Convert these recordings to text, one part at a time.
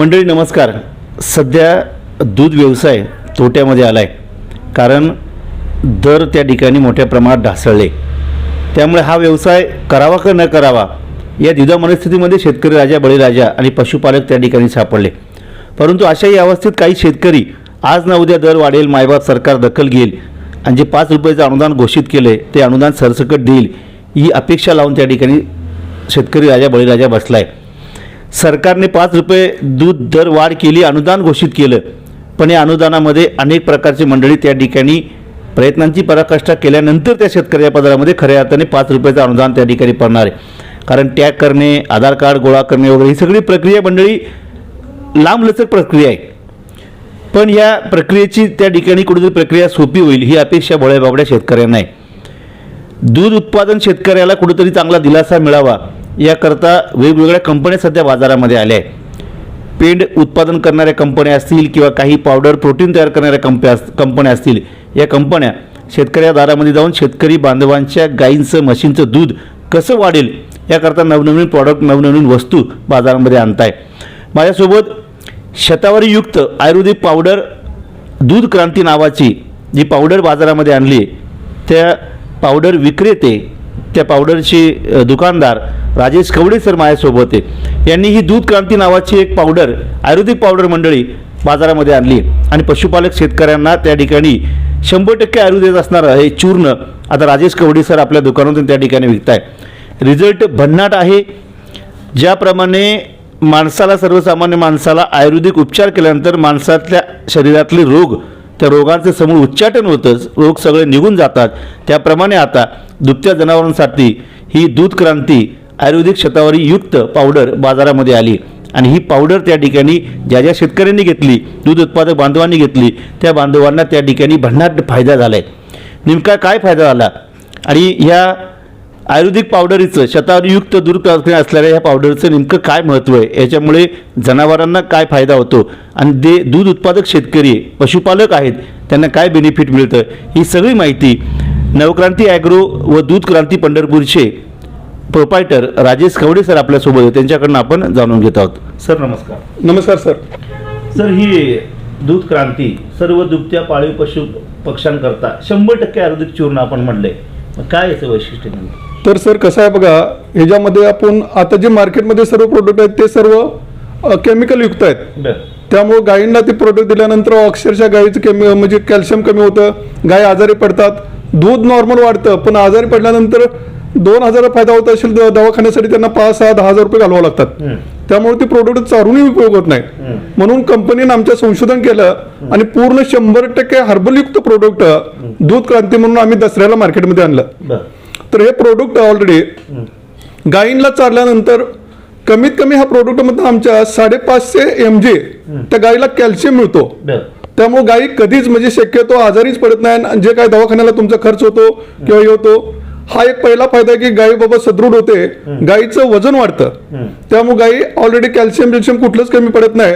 मंडळी नमस्कार. सध्या दूध व्यवसाय तोट्यामध्ये आला आहे कारण दर त्या ठिकाणी मोठ्या प्रमाणात ढासळले. त्यामुळे हा व्यवसाय करावा का न करावा या द्विधा मनस्थितीमध्ये शेतकरी राजा बळीराजा आणि पशुपालक त्या ठिकाणी सापडले. परंतु अशाही अवस्थेत काही शेतकरी आज ना उद्या दर वाढेल मायबाप सरकार दखल घेईल आणि जे पाच रुपयाचं अनुदान घोषित केले ते अनुदान सरसकट देईल ही अपेक्षा लावून त्या ठिकाणी शेतकरी राजा बळीराजा बसला आहे सरकारने पाच रुपये दूध दर वाढ केली अनुदान घोषित केलं. पण या अनुदानामध्ये अनेक प्रकारची मंडळी त्या ठिकाणी प्रयत्नांची पराकाष्ठा केल्यानंतर त्या शेतकऱ्या पदरामध्ये खऱ्या अर्थाने पाच रुपयाचं अनुदान त्या ठिकाणी पडणार आहे. कारण टॅग करणे आधार कार्ड गोळा करणे वगैरे ही सगळी प्रक्रिया मंडळी लांबलचक प्रक्रिया आहे. पण या प्रक्रियेची त्या ठिकाणी कुठेतरी प्रक्रिया सोपी होईल ही अपेक्षा भोळ्या बाबड्या शेतकऱ्यांना आहे. दूध उत्पादन शेतकऱ्याला कुठेतरी चांगला दिलासा मिळावा. याकरता वेगवेगळ्या कंपन्या सध्या बाजारामध्ये आल्या आहे पेंड उत्पादन करणाऱ्या कंपन्या असतील किंवा काही पावडर प्रोटीन तयार करणाऱ्या कंप्या कंपन्या असतील या कंपन्या शेतकऱ्या दारामध्ये जाऊन शेतकरी बांधवांच्या गायींचं म्हशींचं दूध कसं वाढेल याकरता नवनवीन प्रॉडक्ट नवनवीन वस्तू बाजारामध्ये आणताय. माझ्यासोबत शतावरीयुक्त आयुर्वेदिक पावडर दूध क्रांती नावाची जी पावडर बाजारामध्ये आणली आहे, त्या पावडर विक्रेते त्या पावडरचे दुकानदार राजेश कवडे सर माझ्यासोबत आहे यांनी ही दूध क्रांती नावाची एक पावडर आयुर्वेदिक पावडर मंडळी बाजारामध्ये आणली आणि पशुपालक शेतकऱ्यांना त्या ठिकाणी शंभर टक्के आयुर्वेद असणारं हे चूर्ण आता राजेश कवडे सर आपल्या दुकानातून त्या ठिकाणी विकताय. रिझल्ट भन्नाट आहे. ज्याप्रमाणे माणसाला सर्वसामान्य माणसाला आयुर्वेदिक उपचार केल्यानंतर माणसातल्या शरीरातले रोग त्या रोगांचं समूळ उच्चाटन होतं रोग सगळे निघून जातात. त्याप्रमाणे आता दुभत्या जनावरांसाठी ही दूध क्रांती आयुर्वेदिक शतावरी युक्त पावडर बाजारामध्ये आली. आणि ही पावडर त्या ठिकाणी ज्या ज्या शेतकऱ्यांनी घेतली दूध उत्पादक बांधवांनी घेतली त्या बांधवांना त्या ठिकाणी भन्नाट फायदा झाला आहे नेमका काय फायदा झाला? आणि ह्या आयुर्वेदिक पावडरीचं शतावरीयुक्त दूर प्रक्रिया असलेल्या ह्या पावडरचं नेमकं काय महत्त्व आहे? याच्यामुळे जनावरांना काय फायदा होतो? आणि ते दूध उत्पादक शेतकरी पशुपालक आहेत त्यांना काय बेनिफिट मिळतं? ही सगळी माहिती नवक्रांती ॲग्रो व दूध क्रांती पंढरपूरचे प्रोपायटर राजेश खवडे सर आपल्यासोबत आहेत. त्यांच्याकडनं आपण जाणून घेत आहोत. सर नमस्कार. नमस्कार सर. सर ही दूध क्रांती सर्व दुभत्या पाळीव पशु पक्ष्यांकरता शंभर टक्के आयुर्वेदिक चूर्ण आपण म्हणलंय. मग काय याचं वैशिष्ट्य नेमकं? तर सर कसं आहे बघा ह्याच्यामध्ये आपण आता जे मार्केटमध्ये सर्व प्रोडक्ट आहेत ते सर्व केमिकल युक्त आहेत. त्यामुळे गायींना ते प्रोडक्ट दिल्यानंतर अक्षरशः गायीचं केमी म्हणजे कॅल्शियम कमी होतं गाय आजारी पडतात दूध नॉर्मल वाढतं पण आजारी पडल्यानंतर दोन हजार फायदा होत असेल दवाखान्यासाठी त्यांना पाच सहा दहा हजार रुपये घालवावं लागतात. त्यामुळे ते प्रोडक्ट चारूनही उपयोग होत नाही. म्हणून कंपनीनं आमच्या संशोधन केलं आणि पूर्ण शंभर टक्के हर्बलयुक्त प्रोडक्ट दूध क्रांती म्हणून आम्ही दसऱ्याला मार्केटमध्ये आणलं. तर हे प्रोडक्ट ऑलरेडी गायींना चारल्यानंतर कमीत कमी ह्या प्रोडक्टमधून आमच्या साडेपाचशे एम जी त्या गायीला कॅल्शियम मिळतो. त्यामुळे गायी कधीच म्हणजे शक्यतो आजारीच पडत नाही आणि जे काय दवाखान्याला तुमचा खर्च होतो किंवा हे होतो हा एक पहिला फायदा आहे की गायी बाबा सदृढ होते गायीचं वजन वाढतं. त्यामुळे गायी ऑलरेडी कॅल्शियम बिल्शियम कुठलंच कमी पडत नाही.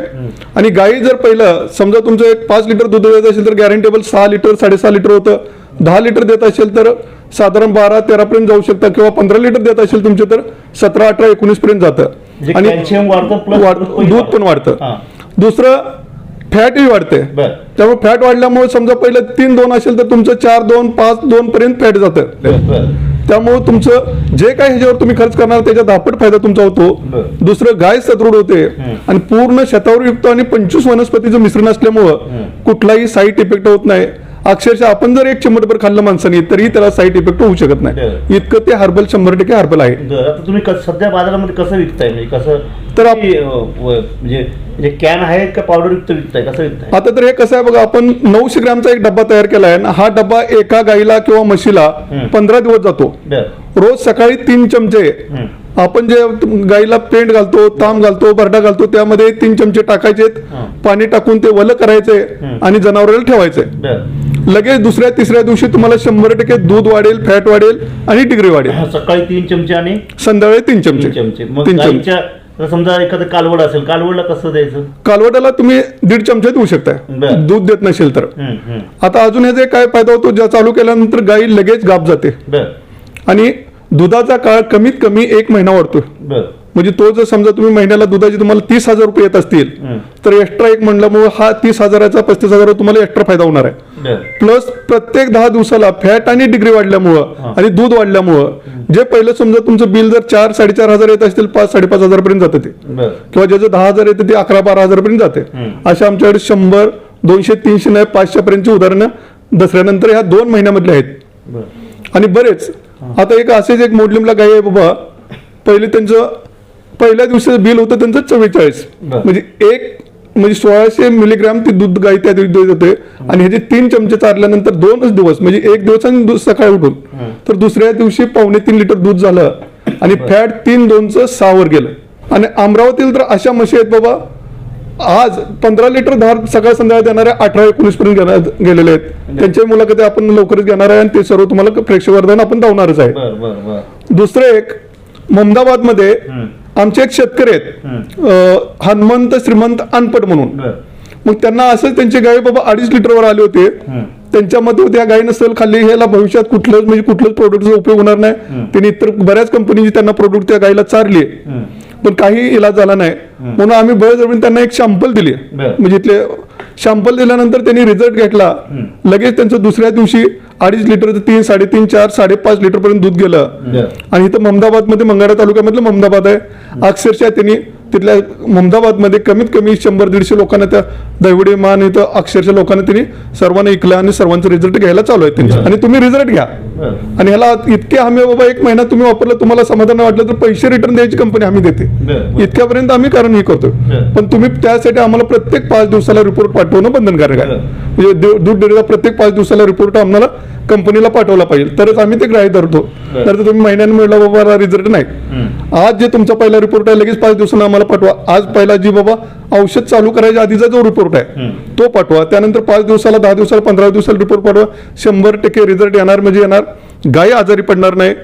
आणि गायी जर पहिलं समजा तुमचं एक पाच लिटर दूध देत असेल तर गॅरंटेबल सहा लिटर साडेसहा लिटर होतं. दहा लिटर देत असेल तर साधारण बारा तेरा पर्यंत जाऊ शकतं किंवा पंधरा लिटर देत असेल तुमचे तर सतरा अठरा एकोणीस पर्यंत जातं. म्हणजे वाढ- दूध पण वाढतं. हां. दुसरं फॅटही वाढते. त्यामुळे फॅट वाढल्यामुळे समजा पहिलं तीन दोन असेल तर तुमचं चार दोन पाच दोन पर्यंत फॅट जातं. त्यामुळे तुमचं जे काही ह्याच्यावर तुम्ही खर्च करणार त्याच्या दापट फायदा तुमचा होतो. दुसरं गाय सदृढ होते. आणि पूर्ण शतावरयुक्त आणि पंचवीस वनस्पतीचं मिश्रण असल्यामुळं कुठलाही साईड इफेक्ट होत नाही. अक्षरशः आपण जर एक चिमटभर खाल्लं माणसाने तरी त्याला साईड इफेक्ट होऊ शकत नाही. इतकं ते हर्बल शंभर टक्के हर्बल आहे. बरं आता तुम्ही कस- सध्या बाजारामध्ये कसं विकताय? म्हणजे कसं तर आप- किती, अं, व- म्हणजे म्हणजे कॅन आहेत का पावडर युक्त विकताय? कसं विकताय? आता तर हे कसं आहे बघा आपण नऊशे ग्रॅमचा एक डब्बा तयार केला आहे हा डब्बा एका गाईला किंवा म्हशीला हम्म. पंधरा दिवस जातो. बरं. रोज सकाळी तीन चमचे. आपण जे गाईला पेंट घालतो ताम घालतो बरडा घालतो त्यामध्ये तीन चमचे टाकायचे हं. पाणी टाकून ते वल करायचे हं. आणि जनावराला ठेवायचे. लगेच दुसऱ्या तिसऱ्या दिवशी तुम्हाला शंभर टक्के दूध वाढेल फॅट वाढेल आणि डिग्री वाढेल. हा, सकाळी तीन चमचे आणि संध्याकाळी तीन चमचे. तीन चमचे. समजा एखादं कालवड असेल कालवडला कसं द्यायचं? कालवटाला तुम्ही दीड चमचे देऊ शकताय बरं. दूध देत नसेल तर. आता अजून ह्याचे काय फायदा होतो? ज्या चालू केल्यानंतर गाई लगेच गाप जाते. आणि दुधाचा काळ कमीत कमी एक महिना वाढतो बरं. म्हणजे तो जर समजा तुम्ही महिन्याला दुधाचे तुम्हाला तीस हजार रुपये येत असतील तर एक्स्ट्रा एक म्हणल्यामुळे हा तीस हजाराचा पस्तीस हजार तुम्हाला एक्स्ट्रा फायदा होणार आहे. प्लस प्रत्येक दहा दिवसाला फॅट आणि डिग्री वाढल्यामुळं आणि दूध वाढल्यामुळं जे पहिलं समजा तुमचं बिल जर चार साडेचार हजार येत असतील पाच साडेपाच हजारपर्यंत जातं ते. किंवा ज्याचं दहा हजार येते ते अकरा बारा हजारपर्यंत जाते. अशा आमच्याकडे शंभर दोनशे तीनशे नाही पाचशे पर्यंतची उदाहरणं दसऱ्यानंतर ह्या दोन महिन्यामधले आहेत. आणि बरेच आता एक असेच एक मोडलिमला गाय आहे बाबा. पहिले त्यांचं पहिल्या दिवसाचं बिल होतं त्यांचं चव्वेचाळीस. म्हणजे एक म्हणजे सोळाशे मिलीग्राम ते दूध गाय त्या दिवशी देत होते. आणि ह्याचे तीन चमचे चारल्यानंतर दोनच दिवस म्हणजे एक दिवस आणि सकाळी उठून. तर दुसऱ्या दिवशी पावणे तीन लिटर दूध झालं. आणि फॅट तीन दोनचं सहावर गेलं. आणि अमरावतीला तर अशा म्हशी आहेत बाबा आज पंधरा लिटर धार सकाळ संध्याकाळ देणारे अठरा एकोणीस पर्यंत घेणार- गेलेले आहेत. त्यांच्या मुलाखती आपण लवकरच घेणार आहे आणि ते सर्व तुम्हाला प्रेक्षकवर्धन आपण धावणारच आहे. दुसरं एक मोहम्मदाबादमध्ये आमचे एक शेतकरी आहेत. हनुमंत श्रीमंत अनपट म्हणून. मग त्यांना असंच त्यांची गाय बाबा अडीच लिटरवर आले होते. त्यांच्या मते त्या गायी नसेल खाल्ली ह्याला भविष्यात कुठलंच म्हणजे कुठलंच प्रोडक्टचा उपयोग होणार नाही. त्यांनी इतर बऱ्याच कंपनीची त्यांना प्रोडक्ट त्या गायीला चारली. पण काही इलाज झाला नाही. म्हणून आम्ही बळजबरीने त्यांना एक शॅम्पल दिली. म्हणजे इथले शॅम्पल दिल्यानंतर त्यांनी रिझल्ट घेतला. लगेच त्यांचं दुसऱ्या दिवशी अडीच लिटर तीन साडेतीन चार साडेपाच लिटर पर्यंत दूध गेलं. आणि इथं ममदाबादमध्ये मंगळा तालुक्यामधलं ममदाबाद आहे. अक्षरशः त्यांनी तिथल्या ममदाबादमध्ये कमीत कमी शंभर दीडशे लोकांना त्या दैवडे मान इथं अक्षरशः लोकांना त्यांनी सर्वांना ऐकलं आणि सर्वांचे रिझल्ट घ्यायला चालू त्यांचे. आणि तुम्ही रिझल्ट घ्या. आणि ह्याला इतके हमी बाबा एक महिना तुम्ही वापरलं तुम्हाला समाधान वाटलं तर पैसे रिटर्न द्यायची कंपनी आम्ही देते. इतक्यापर्यंत आम्ही कारण हे करतो. पण तुम्ही त्यासाठी आम्हाला प्रत्येक पाच दिवसाला रिपोर्ट पाठवणं बंधनकारक आहे. म्हणजे दूध डेअरीला प्रत्येक पाच दिवसाला रिपोर्ट आम्हाला कंपनीला पाठवला पाहिजे. तरच आम्ही ते ग्राह्य धरतो. तर तुम्ही महिन्याने मिळला बाबा रिझल्ट नाही. आज जे तुमचा पहिला रिपोर्ट आहे लगेच पाच दिवसांना आम्हाला पाठवा. आज पहिला जी बाबा औषध चालू करायच्या आधीचा जो रिपोर्ट आहे तो पाठवा. त्यानंतर पाच दिवसाला दहा दिवसाला पंधरा दिवसाला रिपोर्ट पाठवा. शंभर टक्के रिझल्ट येणार म्हणजे येणार. गाय आजारी पडणार नाही.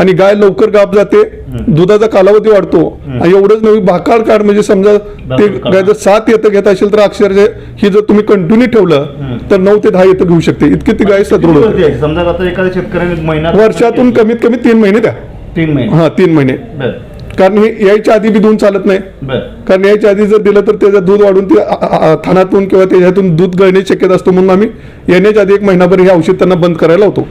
आणि गाय लवकर गाप जाते दुधाचा कालावधी वाढतो आणि एवढंच नवी भाकार काढ म्हणजे समजा ते. गाय जर सात येतं घेत असेल तर अक्षरशः ही जर तुम्ही कंटिन्यू ठेवलं तर नऊ ते दहा येतं घेऊ शकते. इतकी ती गाय सदृढ होते? समजा आता एखाद्या शेतकऱ्याने महिना वर्षातून कमीत कमी तीन महिने द्या. तीन महिने. हा तीन महिने. कारण हे यायच्या आधी बी दूध चालत नाही. कारण यायच्या आधी जर दिलं तर त्याचं दूध वाढून ते थानातून किंवा त्याच्यातून दूध गळण्याची शक्यता असतो म्हणून आम्ही येण्याच्या आधी एक महिनाभर हे औषध त्यांना बंद करायला होतो.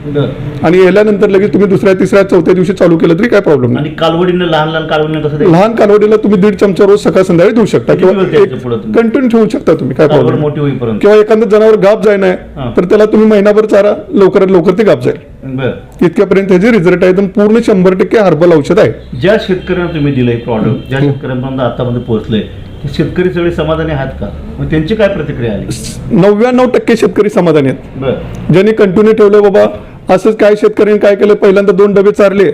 आणि याल्यानंतर लगेच तुम्ही दुसऱ्या तिसऱ्या चौथ्या दिवशी चालू केलं तरी काय प्रॉब्लेम नाही. आणि कालवडीनं लहान लहान कालवडीनं कसं द्यायचं? लहान कालवडीला तुम्ही दीड चमचा रोज सकाळ संध्याकाळी देऊ शकता किती दिवस द्यायचं पुढं किंवा तुम्ही? कंटिन्यू ठेवू शकता तुम्ही काय कालवड प्रॉब्लेम मोठी होईपर्यंत. किंवा एखादं जनावर गाप हा. नाही तर त्याला तुम्ही महिनाभर चारा लवकरात लवकर ते गाप जाईल. बर. इतक्यापर्यंत त्याचे रिझल्ट आहे पूर्ण शंभर टक्के हर्बल औषध आहे. ज्या शेतकऱ्यांना तुम्ही दिलंय प्रॉडक्ट ज्या शेतकऱ्यांपर्यंत आतापर्यंत पोहोचले शेतकरी सगळे समाधानी आहात का? मग त्यांची काय प्रतिक्रिया आली? नव्याण्णव टक्के शेतकरी समाधानी आहेत. बर. ज्यांनी कंटिन्यू ठेवलं बाबा असंच काय शेतकऱ्यांनी काय केलं? पहिल्यांदा दोन डबे चारले.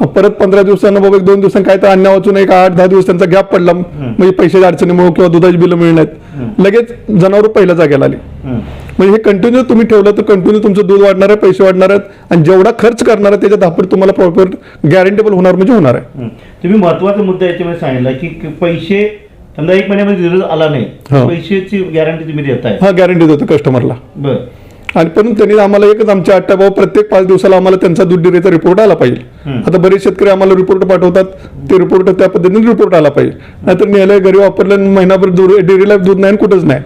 मग परत पंधरा दिवसांना बाबा एक दोन दिवसांनी काय तर अन्न वाचून एक आठ दहा दिवस त्यांचा गॅप पडला म्हणजे पैशाच्या अडचणीमुळे किंवा दुधाची बिलं मिळण्यात लगेच जनावर पहिल्या जागेला आली. म्हणजे हे कंटिन्यू तुम्ही ठेवलं तर कंटिन्यू तुमचं दूध वाढणार आहे पैसे वाढणार आहेत. आणि जेवढा खर्च करणार आहे त्याच्या दापट तुम्हाला प्रॉपर गॅरंटेबल होणार म्हणजे होणार आहे. तुम्ही महत्त्वाचा मुद्दा याच्यामध्ये सांगितला की की पैसे समजा एक महिन्यामध्ये रिझल्ट आला नाही. हो. पैशाची गॅरंटी तुम्ही देताय. हा गॅरंटी देतो कस्टमरला बर. आणि पण त्यांनी आम्हाला एकच आमच्या आठ्या भाऊ प्रत्येक पाच दिवसाला आम्हाला त्यांचा दूध डेअरीचा रिपोर्ट आला पाहिजे. आता बरेच शेतकरी आम्हाला रिपोर्ट पाठवतात. ते रिपोर्ट त्या पद्धतीने रिपोर्ट आला पाहिजे. नाहीतर नेलं घरी वापरलं आणि महिनाभर दूध डेअरीला दूध नाही आणि कुठंच नाही.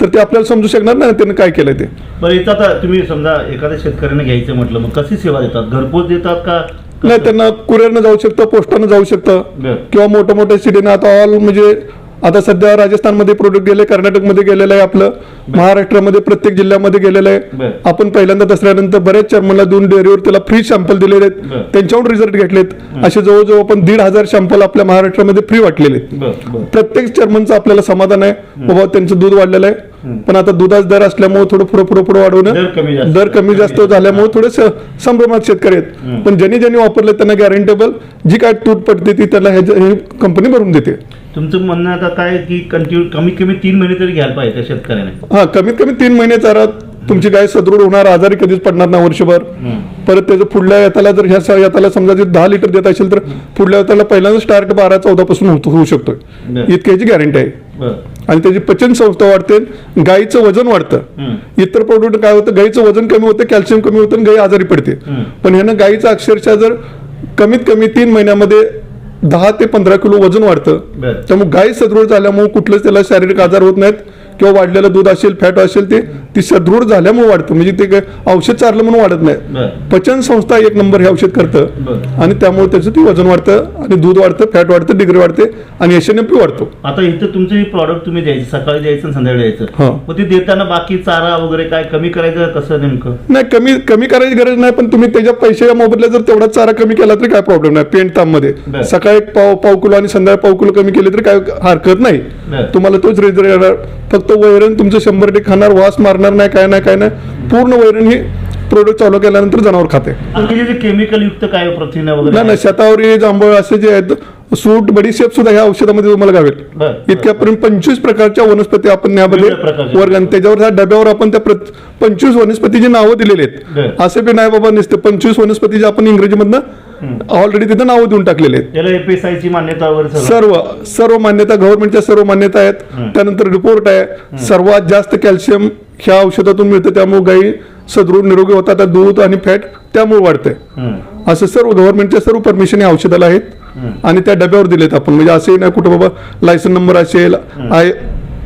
तर ते आपल्याला समजू शकणार नाही त्यांनी काय केलं ते. बरं इथं आता तुम्ही समजा एखाद्या शेतकऱ्याने घ्यायचं म्हटलं मग कशी सेवा देतात? घरपोच देतात का? नाही त्यांना कुरिअरनं जाऊ शकतं पोस्टानं जाऊ शकतं. बरं. किंवा मोठ्या मोठ्या सिटीनं आता ऑल म्हणजे आता सध्या राजस्थानमध्ये प्रोडक्ट गेले कर्नाटकमध्ये गेलेलं आहे आपलं. महाराष्ट्रामध्ये प्रत्येक जिल्ह्यामध्ये गेलेलं. आहे. आपण पहिल्यांदा दसऱ्यानंतर बऱ्याच चर्मनला दोन डेअरीवर त्याला फ्री सॅम्पल दिलेले. आहेत. त्यांच्यावर रिझल्ट घेतलेत. असे जवळजवळ आपण दीड हजार सॅम्पल आपल्या महाराष्ट्रामध्ये फ्री वाटलेले प्रत्येक चर्मनचं आपल्याला समाधान आहे. बाबा त्यांचं दूध वाढलेलं आहे. पण आता दुधाचा दर असल्यामुळे थोडं पुढे पुढे पुढे दर वाढवणं कमी जास्त. दर कमी जास्त झाल्यामुळे थोडे संभ्रमात शेतकरी आहेत. पण ज्यांनी ज्यांनी वापरले त्यांना गॅरंटेबल जी काय तूट पडते ती त्याला हे कंपनी भरून देते. तुमचं म्हणणं आता काय की कंटिन्यू कमीत कमी तीन महिने तरी घ्यायला पाहिजे शेतकऱ्याने. हा कमीत कमी तीन महिने चारा तुमची गाय सदृढ होणार आजारी कधीच पडणार नाही वर्षभर. परत त्याचं पुढल्या येताला जर ह्या येताला समजा जे दहा लिटर देत असेल तर पुढल्या येताला पहिल्यांदा स्टार्ट बारा चौदा पासून होत- होऊ शकतो. इतक्याची गॅरंटी आहे. आणि त्याची पचन संस्था वाढते गाईचं वजन वाढतं. इतर प्रोडक्ट काय होतं गाईचं वजन कमी होतं कॅल्शियम कमी होतं आणि गाई आजारी पडते. पण ह्यानं गाईचं अक्षरशः जर कमीत कमी तीन महिन्यामध्ये दहा ते पंधरा किलो वजन वाढतं. त्यामुळे गाय सदृढ झाल्यामुळे कुठलंच त्याला शारीरिक आजार होत नाहीत. किंवा वाढलेलं दूध असेल फॅट असेल ते ती सदृढ झाल्यामुळे वाढतं. म्हणजे ते काय औषध चारलं म्हणून वाढत नाही. पचन संस्था एक नंबर हे औषध करतं. आणि त्यामुळे त्याचं ते वजन वाढतं आणि दूध वाढतं फॅट वाढतं डिग्री वाढते आणि एस एन पी वाढतो. आता इथं तुमचं हे प्रॉडक्ट तुम्ही द्यायचं सकाळी द्यायचं संध्याकाळी द्यायचं. हा. मग ते देताना बाकी चारा वगैरे काय कमी करायचं कसं नेमकं? नाही कमी कमी करायची गरज नाही पण तुम्ही त्याच्या पैशाच्या मोबदल्यात जर तेवढा चारा कमी केला तरी काय प्रॉब्लेम नाही पेंट ताममध्ये बरं. एक पाव पाव किलो आणि संध्याकाळी पाव किलो कमी केले तरी काय हरकत नाही. तुम्हाला तोच रिझल्ट येणार फक्त वैरण तुमचं शंभर टक्के खाणार वास मारणार नाही काय नाही काय नाही पूर्ण वैरण ही प्रोडक्ट चालू केल्यानंतर जनावर खाते. केमिकल युक्त काय प्रथिन वगैरे नाही शतावरी जांभळ असे जे आहेत सूट बडीशेप सुद्धा ह्या औषधामध्ये तुम्हाला गावेल इतक्यापर्यंत पंचवीस प्रकारच्या वनस्पती आपण यामध्ये. वर्ग आणि त्याच्यावर त्या डब्यावर आपण त्या पंचवीस वनस्पतीची नावं दिलेली आहेत. असे बी नाही बाबा नसते. पंचवीस वनस्पतीची आपण इंग्रजीमधनं ऑलरेडी तिथं नावं देऊन टाकलेले आहेत. मान्यता सर्व सर्व मान्यता गव्हर्नमेंटच्या सर्व मान्यता आहेत. त्यानंतर रिपोर्ट आहे. सर्वात जास्त कॅल्शियम ह्या औषधातून मिळतं. त्यामुळे गाई सदृढ निरोगी होतात दूध आणि फॅट त्यामुळे वाढते हं. असं सर्व गव्हर्नमेंटच्या सर्व परमिशन या औषधाला आहेत. आणि त्या डब्यावर दिलेत आपण म्हणजे असंही नाही कुठं बाबा लायसन नंबर असेल I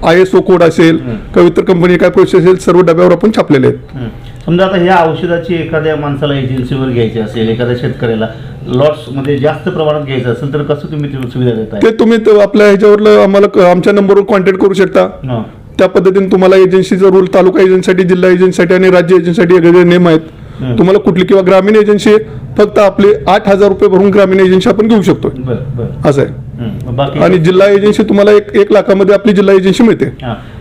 I S O code असेल किंवा इतर कंपनी काय प्रोसेस असेल सर्व डब्यावर आपण छापलेले आहेत. समजा आता ह्या औषधाची एखाद्या माणसाला एजन्सीवर घ्यायची असेल एखाद्या शेतकऱ्याला लॉट्समध्ये जास्त प्रमाणात घ्यायचं असेल तर कसं तुम्ही ती सुविधा देताय ते तुम्ही आपल्या ह्याच्यावर आम्हाला आमच्या नंबरवर कॉन्टॅक्ट करू शकता. त्या पद्धतीने तुम्हाला एजन्सीचा रूल तालुका एजन्सीसाठी जिल्हा एजन्सीसाठी आणि राज्य एजन्सीसाठी वेगवेगळे नियम आहेत. तुम्हाला कुठली किंवा ग्रामीण एजन्सी फक्त आपले आठ हजार रुपये भरून ग्रामीण एजन्सी आपण घेऊ शकतो असं आहे. आणि जिल्हा एजन्सी तुम्हाला एक एक लाखामध्ये आपली जिल्हा एजन्सी मिळते.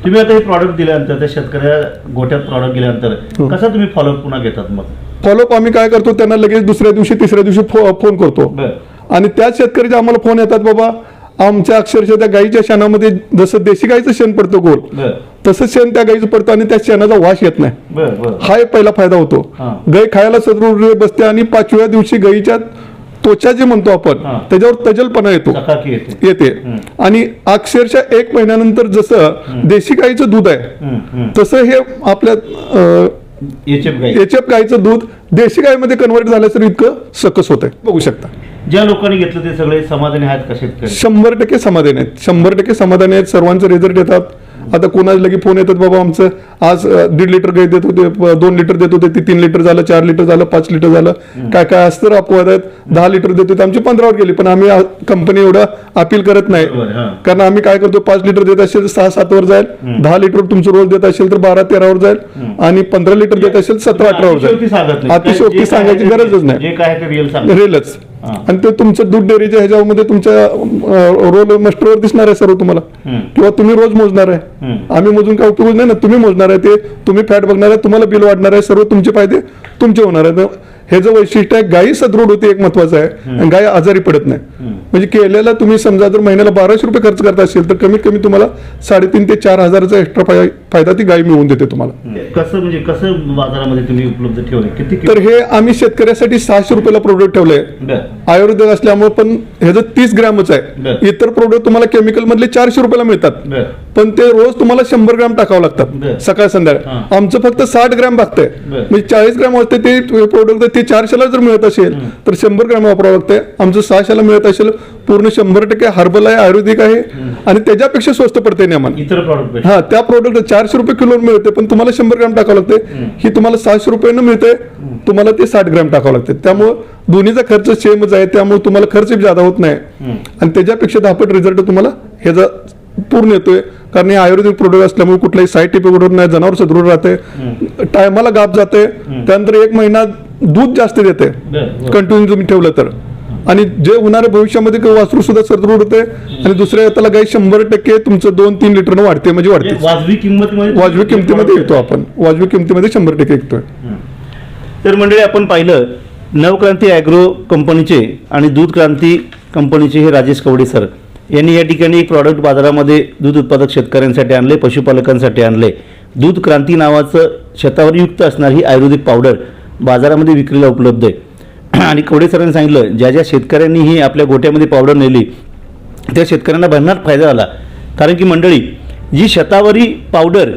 तुम्ही आता हे प्रॉडक्ट दिल्यानंतर त्या शेतकऱ्या गोट्यात प्रॉडक्ट गेल्यानंतर हो. कसा तुम्ही फॉलोअप पुन्हा घेतात मग? फॉलोअप आम्ही काय करतो त्यांना लगेच दुसऱ्या दिवशी तिसऱ्या दिवशी फोन करतो. आणि त्याच शेतकऱ्याचे आम्हाला फोन येतात बाबा आमच्या अक्षरशः त्या गाईच्या शेणामध्ये जसं देशी गाईचं शेण पडतं गोल तसं शेण त्या गाईचं पडतं आणि त्या शेणाचा वास येत नाही हा एक पहिला फायदा होतो. गाय खायला सदृढ बसते आणि पाचव्या दिवशी गाईच्या त्वचा जे म्हणतो आपण. त्याच्यावर तजलपणा येतो येते. आणि अक्षरशः एक महिन्यानंतर जसं देशी गाईचं दूध आहे. तसं हे आपल्या HF गाई. एच एफ गाईचं दूध देशी गायमध्ये कन्वर्ट झालं तर इतकं सकस होत आहे बघू शकता. ज्या लोकांनी घेतलं ते सगळे समाधानी आहेत का शेतकरी? शंभर टक्के समाधान आहेत. शंभर टक्के समाधान आहेत. सर्वांचे रिझल्ट येतात. आता कोणाला लगे फोन येतात बाबा आमचं? आज दीड लिटर गाई देत होते दोन लिटर देत होते ते तीन लिटर झालं चार लिटर झालं पाच लिटर झालं. काय काय असतं अपवाद आहेत? दहा लिटर देत होते आमची पंधरावर गेली पण आम्ही कंपनी एवढं अपील करत नाही. कारण आम्ही काय करतो पाच लिटर देत असेल तर सहा सातवर जाईल. दहा लिटर तुमचं रोज देत असेल तर बारा तेरावर जाईल. आणि पंधरा लिटर देत असेल सतरा अठरावर जाईल. अतिशयोक्ती काय सांगायची गरजच नाही. जे आहे. आणि ते तुमचं दूध डेअरीच्या ह्याच्यामध्ये तुमच्या रोल मस्टरवर दिसणार आहे सर्व तुम्हाला. किंवा तुम्ही रोज मोजणार आहे. आम्ही मोजून काय उपयोग नाही ना तुम्ही मोजणार आहे ते तुम्ही फॅट बघणार आहे तुम्हाला बिल वाढणार आहे सर्व तुमचे फायदे तुमचे होणार आहेत हे जे वैशिष्ट्य आहे गायी सदृढ होते एक महत्वाचं आहे. आणि गाय आजारी पडत नाही. म्हणजे केलेला तुम्ही समजा जर महिन्याला बाराशे रुपये खर्च करत असेल तर कमीत कमी तुम्हाला साडेतीन ते चार हजाराचा एक्स्ट्रा फायदा ती गाय मिळवून देते तुम्हाला. कसं म्हणजे कसं बाजारामध्ये तुम्ही उपलब्ध ठेवले किती तर हे आम्ही शेतकऱ्यासाठी सहाशे रुपयाला प्रोडक्ट ठेवलंय. आयुर्वेदिक असल्यामुळे पण ह्याचं तीस ग्रॅमच आहे. इतर प्रोडक्ट तुम्हाला केमिकल मधले चारशे रुपयाला मिळतात. पण ते रोज तुम्हाला शंभर ग्रॅम टाकावं. लागतात. सकाळ संध्याकाळ. आमचं फक्त साठ ग्रॅम भागतंय. म्हणजे चाळीस ग्रॅम वाजते ते प्रोडक्ट ते चारशेला जर मिळत असेल तर शंभर ग्रॅम वापरावं लागतंय. आमचं सहाशेला मिळत असेल पूर्ण शंभर टक्के हर्बल आहे आयुर्वेदिक आहे आणि त्याच्यापेक्षा स्वस्त पडते नाही आम्हाला इतर प्रॉडक्ट हा त्या प्रोडक्ट चारशे रुपये किलो मिळते पण तुम्हाला शंभर ग्रॅम टाकावं लागते ही तुम्हाला सहाशे रुपयानं मिळते तुम्हाला ते साठ ग्रॅम टाकावं लागते त्यामुळं दोन्हीचा खर्च सेमच आहे त्यामुळे तुम्हाला खर्च जादा होत नाही. आणि त्याच्यापेक्षा दहापट रिझल्ट तुम्हाला ह्याचा पूर्ण येतोय. कारण हे आयुर्वेदिक प्रोडक्ट असल्यामुळे कुठलाही साईड इफेक्ट होत नाही जनावर सदृढ राहते टायमाला गाप जाते त्यानंतर एक महिना दूध जास्त देते. कंटिन्यू तुम्ही ठेवलं तर. आणि जे होणाऱ्या भविष्यामध्ये काही वासरू सुद्धा सदृढ होते आणि दुसऱ्या त्याला गाई शंभर टक्के तुमचं दोन तीन लिटरनं वाढते म्हणजे वाढते. वाजवी किंमतीमध्ये वाजवी किमतीमध्ये येतो आपण. वाजवी किमतीमध्ये शंभर टक्के विकतोय. तर मंडळी आपण पाहिलं नवक्रांती ॲग्रो कंपनीचे आणि दूध क्रांती कंपनीचे हे राजेश कवडे सर यांनी या ठिकाणी एक प्रॉडक्ट बाजारामध्ये दूध उत्पादक शेतकऱ्यांसाठी आणले पशुपालकांसाठी आणले. दूध क्रांती नावाचं शतावर युक्त असणारी ही आयुर्वेदिक पावडर बाजारामध्ये विक्रीला उपलब्ध आहे. आणि कवडे सरांनी सांगितलं ज्या ज्या शेतकऱ्यांनी ही आपल्या गोट्यामध्ये पावडर नेली त्या शेतकऱ्यांना भन्नाट फायदा झाला. कारण की मंडळी जी शतावरी पावडर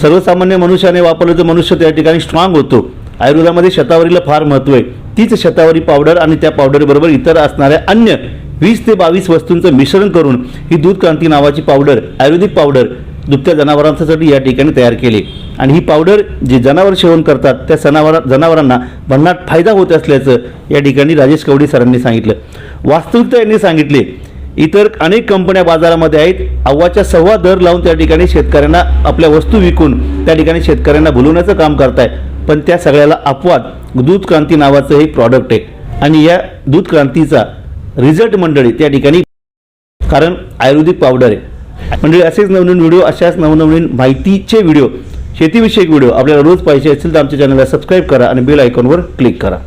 सर्वसामान्य मनुष्याने वापरलं तर मनुष्य त्या ठिकाणी स्ट्रॉंग होतो आयुर्वेदामध्ये शतावरीला फार महत्त्व आहे. तीच शतावरी पावडर आणि त्या पावडरबरोबर इतर असणाऱ्या अन्य वीस ते बावीस वस्तूंचं मिश्रण करून ही दूध क्रांती नावाची पावडर आयुर्वेदिक पावडर दुभत्या जनावरांसाठी या ठिकाणी तयार केली. आणि ही पावडर जे जनावर सेवन करतात त्या जनावर जनावरांना भन्नाट फायदा होत असल्याचं या ठिकाणी राजेश कवडी सरांनी सांगितलं. वास्तविकता यांनी सांगितले इतर अनेक कंपन्या बाजारामध्ये आहेत अव्वाच्या सव्वा दर लावून त्या ठिकाणी शेतकऱ्यांना आपल्या वस्तू विकून त्या ठिकाणी शेतकऱ्यांना भुलवण्याचं काम करताय. पण त्या सगळ्याला अपवाद दूध क्रांती नावाचं हे प्रॉडक्ट आहे. आणि या दूध क्रांतीचा रिझल्ट मंडळी त्या ठिकाणी कारण आयुर्वेदिक पावडर आहे. म्हणजे असेच नवनवीन व्हिडिओ अशाच नवनवीन माहितीचे व्हिडिओ शेतीविषयक व्हिडिओ आपल्याला रोज पाहिजे असेल तर आमच्या चॅनलला सबस्क्राईब करा आणि बेल आयकॉनवर क्लिक करा.